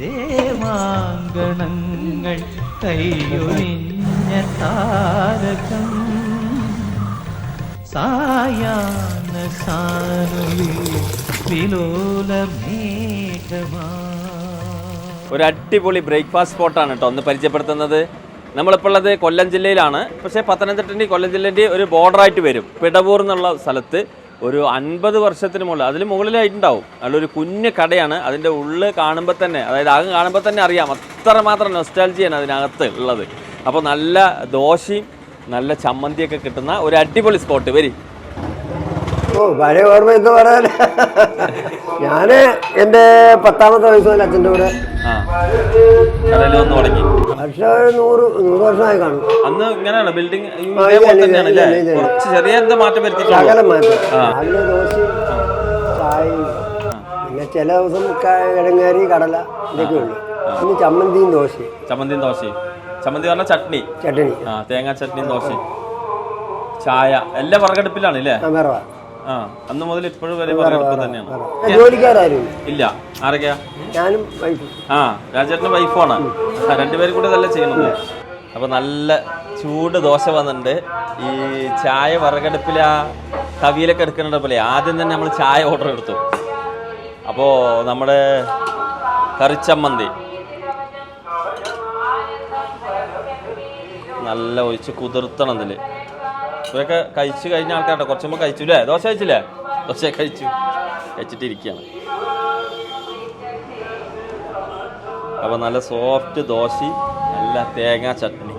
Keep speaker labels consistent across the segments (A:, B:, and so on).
A: ദേവാങ്കണങ്ങൾ കൈയൊഴിഞ്ഞ താരകം. സായാന സാനുവിൽ വിലോല മേഘമാ.
B: ഒരു അടിപൊളി ബ്രേക്ക്ഫാസ്റ്റ് സ്പോട്ടാണ് കേട്ടോ ഒന്ന് പരിചയപ്പെടുത്തുന്നത്. നമ്മളിപ്പോൾ ഉള്ളത് കൊല്ലം ജില്ലയിലാണ്. പക്ഷേ പത്തനംതിട്ടന്റെ കൊല്ലം ജില്ലേന്റെ ഒരു ബോർഡറായിട്ട് വരും. പിടവൂർ എന്നുള്ള സ്ഥലത്ത് ഒരു അൻപത് വർഷത്തിന് മുകളിൽ അതിന് മുകളിലായിട്ടുണ്ടാവും. അതിലൊരു കുഞ്ഞു കടയാണ്. അതിന്റെ ഉള്ളിൽ കാണുമ്പോൾ തന്നെ അതായത് ആകെ കാണുമ്പോൾ തന്നെ അറിയാം. അത്രമാത്രം നൊസ്റ്റാൾജിയാണ് അതിനകത്ത് ഉള്ളത്. അപ്പോൾ നല്ല ദോശയും നല്ല ചമ്മന്തിയൊക്കെ കിട്ടുന്ന ഒരു അടിപൊളി സ്പോട്ട് വരി.
C: ഓ പഴയ ഓർമ്മ എന്ന് പറയാൻ? ഞാൻ എന്റെ പത്താമത്തെ വയസ്സ് മുതൽ അച്ഛന്റെ കൂടെ.
B: കടലിൽ വന്ന് തുടങ്ങി
C: പക്ഷേ ഒരു നൂറ് നൂറ് വർഷമായി കാണും.
B: അന്ന് ഇങ്ങനെയാണ് ബിൽഡിംഗ്. കുറച്ച് ചെറിയ എന്താ മാറ്റം വരുത്തിയിട്ടുള്ളൂ.
C: ശകലം മാറ്റം.
B: ആ.
C: രാവിലെ ദോശയും ചായയും പിന്നെ ചില ദിവസം ക- കടല ഇതൊക്കെ ഉള്ളു. പിന്നെ ചമ്മന്തിയും ദോശയും.
B: ചമ്മന്തിയും ദോശയും. ചമ്മന്തി പറഞ്ഞ ചട്നി.
C: ചട്നി.
B: ആ തേങ്ങാ ചട്നിയും ദോശയും. ചായ എല്ലാം വിറകടുപ്പിലാണ് അല്ലേ?
C: ആ
B: അന്ന് മുതൽ ഇപ്പോഴും വരെ തന്നെയാണ്.
C: ജോലിക്കാരും ഇല്ല.
B: ആരൊക്കെയാ?
C: ഞാനും വൈഫും
B: ആ രാജേട്ടന്റെ വൈഫാണ് രണ്ടുപേരും കൂടെ നല്ല ചെയ്യുന്നത്. അപ്പൊ നല്ല ചൂട് ദോശ വന്നിട്ടുണ്ട്. ഈ ചായ വിറകടുപ്പിൽ ആ കവിയിലൊക്കെ എടുക്കുന്നുണ്ട് പോലെ ആദ്യം തന്നെ നമ്മൾ ചായ ഓർഡർ എടുത്തു. അപ്പോ നമ്മുടെ കറിച്ചമ്മന്തി. നല്ല ഒഴിച്ച് കുതിർത്തണം ഇതിൽ. ഇവരൊക്കെ കഴിച്ചു കഴിഞ്ഞ ആൾക്കാരുടെ കുറച്ച് മുമ്പ് കഴിച്ചില്ലേ? ദോശ കഴിച്ചില്ലേ? ദോശ കഴിച്ചു. കഴിച്ചിട്ടിരിക്കുകയാണ്. അപ്പോൾ നല്ല സോഫ്റ്റ് ദോശ നല്ല തേങ്ങാ ചട്നി.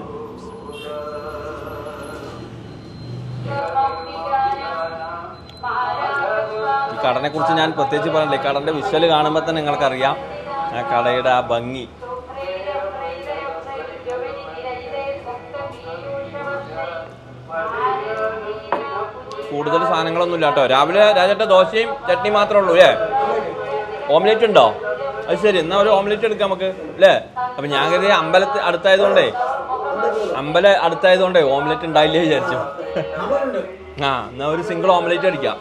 B: ഈ കടനെ കുറിച്ച് ഞാൻ പ്രത്യേകിച്ച് പറഞ്ഞില്ലേ. കടന്റെ വിഷ്വൽ കാണുമ്പോൾ തന്നെ നിങ്ങൾക്കറിയാം. ആ കടയുടെ ആ ഭംഗി. കൂടുതൽ സാധനങ്ങളൊന്നും ഇല്ല കേട്ടോ. രാവിലെ രാജേട്ട ദോശയും ചട്നി മാത്രമേ ഉള്ളൂ അല്ലേ? ഓംലെറ്റ് ഉണ്ടോ? അത് ശരി എന്നാ ഒരു ഓംലെറ്റ് എടുക്കാം നമുക്ക് അല്ലേ? അപ്പൊ ഞാൻ കരുതി അമ്പലത്തിൽ അടുത്തായതുകൊണ്ടേ അമ്പലം അടുത്തായതുകൊണ്ടേ ഓംലെറ്റ് ഉണ്ടായില്ലേ വിചാരിച്ചു. ആ എന്നാ ഒരു സിംഗിൾ ഓംലെറ്റ് അടിക്കാം.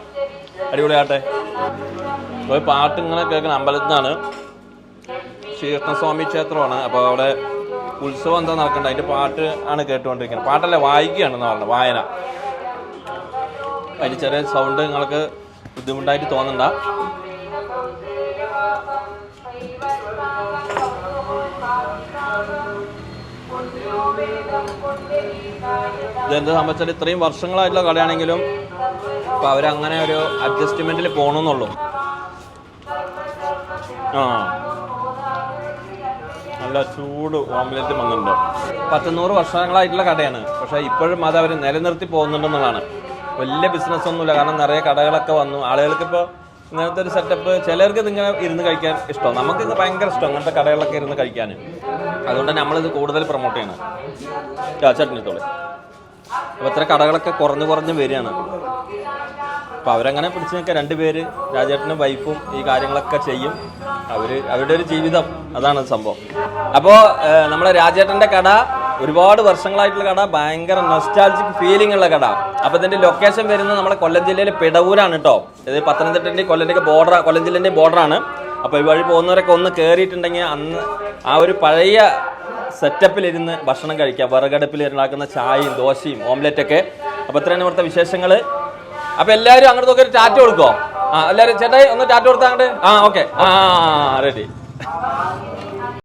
B: അടിപൊളിയാട്ടെ ഒരു പാട്ട് ഇങ്ങനെ കേൾക്കണം അമ്പലത്തിൽ നിന്നാണ് ശ്രീകൃഷ്ണസ്വാമി ക്ഷേത്രമാണ്. അപ്പോൾ അവിടെ ഉത്സവം എന്താ നടക്കണ്ട? അതിന്റെ പാട്ട് ആണ് കേട്ടുകൊണ്ടിരിക്കുന്നത്. പാട്ടല്ല വായിക്കുകയാണെന്ന് പറഞ്ഞത് വായന. അതിന് ചെറിയ സൗണ്ട് നിങ്ങൾക്ക് ബുദ്ധിമുട്ടായിട്ട് തോന്നണ്ട. ഇതെന്താ സംബന്ധിച്ചാൽ ഇത്രയും വർഷങ്ങളായിട്ടുള്ള കടയാണെങ്കിലും ഇപ്പൊ അവരങ്ങനെ ഒരു അഡ്ജസ്റ്റ്മെന്റിൽ പോകണമെന്നുള്ളൂ ആ. നല്ല ചൂട് ഓംലെറ്റ് വന്നിട്ടുണ്ട്. പത്തുനൂറ് വർഷങ്ങളായിട്ടുള്ള കടയാണ് പക്ഷേ ഇപ്പോഴും അത് അവർ നിലനിർത്തി പോകുന്നുണ്ടെന്നുള്ളതാണ്. വലിയ ബിസിനസ് ഒന്നുമില്ല. കാരണം നിറയെ കടകളൊക്കെ വന്നു. ആളുകൾക്ക് ഇപ്പോൾ ഇങ്ങനത്തെ ഒരു സെറ്റപ്പ് ചിലർക്ക് ഇതിങ്ങനെ ഇരുന്ന് കഴിക്കാൻ ഇഷ്ടം നമുക്ക് ഇത് ഭയങ്കര ഇഷ്ടം അങ്ങനത്തെ കടകളിലൊക്കെ ഇരുന്ന് കഴിക്കാൻ. അതുകൊണ്ട് തന്നെ നമ്മളിത് കൂടുതൽ പ്രൊമോട്ട് ചെയ്യണം. ചട്നിത്തോളി അപ്പോൾ ഇത്ര കടകളൊക്കെ കുറഞ്ഞു കുറഞ്ഞ് വരികയാണ്. അപ്പോൾ അവരങ്ങനെ പിടിച്ച് നിൽക്കുക. രണ്ടുപേര് രാജേട്ടനും വൈഫും ഈ കാര്യങ്ങളൊക്കെ ചെയ്യും. അവർ അവരുടെ ഒരു ജീവിതം. അതാണ് സംഭവം. അപ്പോൾ നമ്മളെ രാജേട്ടന്റെ കട ഒരുപാട് വർഷങ്ങളായിട്ടുള്ള കട ഭയങ്കര നൊസ്റ്റാൾജിക് ഫീലിംഗ് ഉള്ള കട. അപ്പൊ ഇതിന്റെ ലൊക്കേഷൻ വരുന്നത് നമ്മുടെ കൊല്ലം ജില്ലയിലെ പിടവൂരാണ് കേട്ടോ ഇത് പത്തനംതിട്ടന്റെ കൊല്ലന്റെ ബോർഡർ കൊല്ലം ജില്ലേന്റെ ബോർഡറാണ് ഈ വഴി പോകുന്നവരൊക്കെ ഒന്ന് കയറിയിട്ടുണ്ടെങ്കിൽ അന്ന് ആ ഒരു പഴയ സെറ്റപ്പിലിരുന്ന് ഭക്ഷണം കഴിക്കുക വിറകടുപ്പിൽ ഉണ്ടാക്കുന്ന ചായയും ദോശയും ഓംലെറ്റ് ഒക്കെ. അപ്പൊ ഇത്രയാണ് ഇവിടുത്തെ വിശേഷങ്ങൾ അപ്പൊ എല്ലാവരും അങ്ങോട്ട് നോക്കി ഒരു ടാറ്റ കൊടുക്കോ ആ എല്ലാവരും ചേട്ടായി ഒന്ന് ടാറ്റ കൊടുത്താൽ അങ്ങോട്ട്? ആ ഓക്കെ. ആ റെഡി